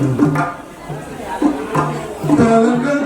Thank you.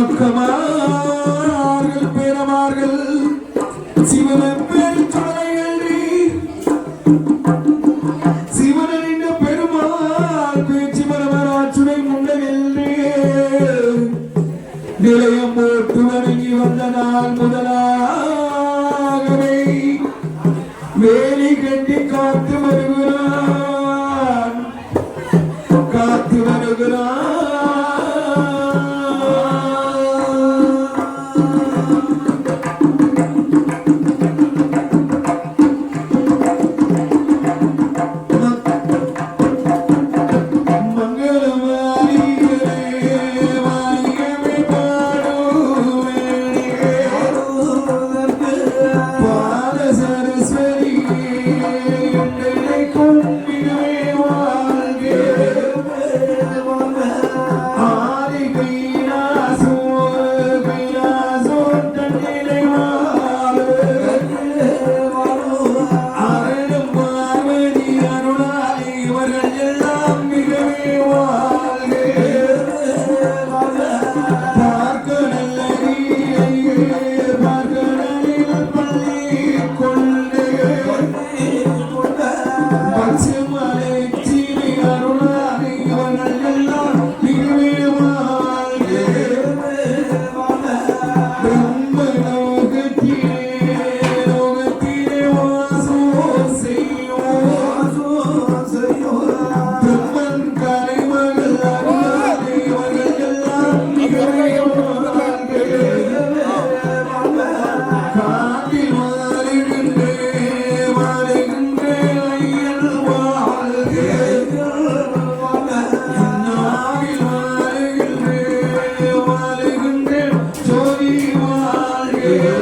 மக்கமார்கள் பேரமார்கள் சிவனப்பேர் தலையன்றி சிவனின் பெருமாள் பேச்சு பரமராற்றுடை முன்னென்றே நிலையம் போட்டு வணங்கி வந்த நாள் முதலாகவே. வேறு you.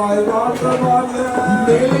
வளமாய் வாழ்க. வாழ்க வேலை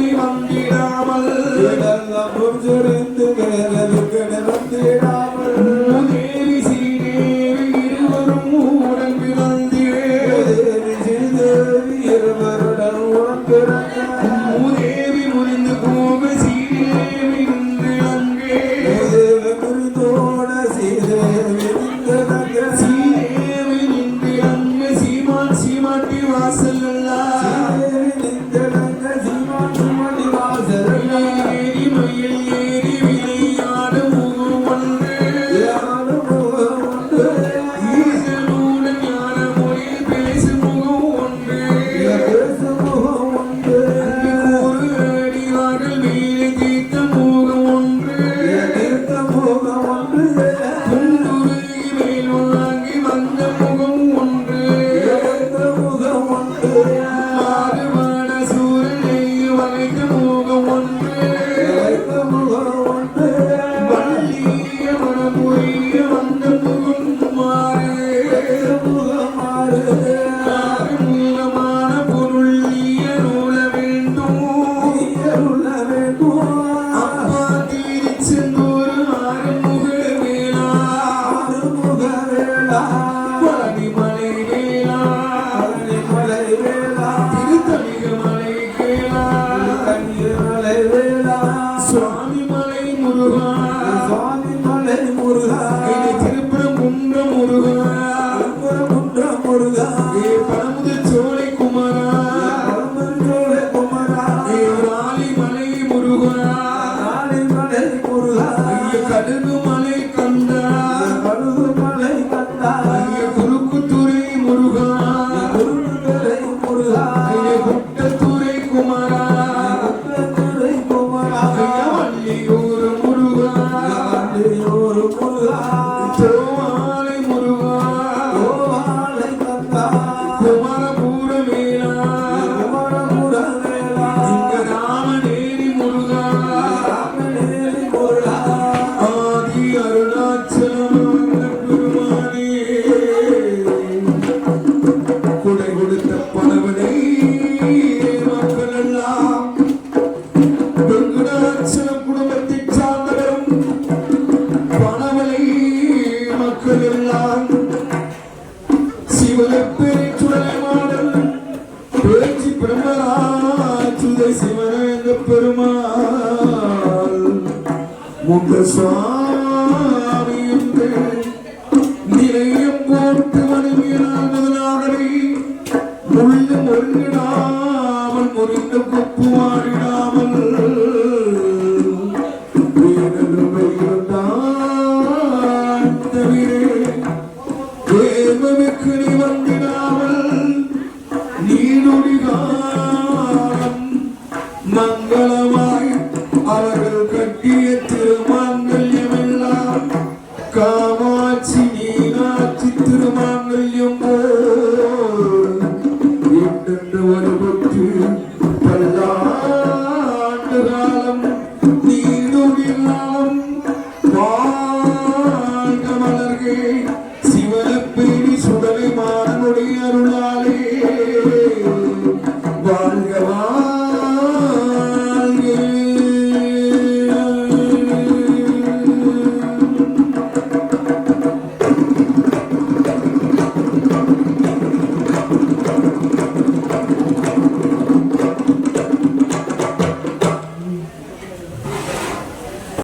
go wondering if I'm alone. சிவனாச்சுதை சிவனங்க Perumal. முக சுவாமி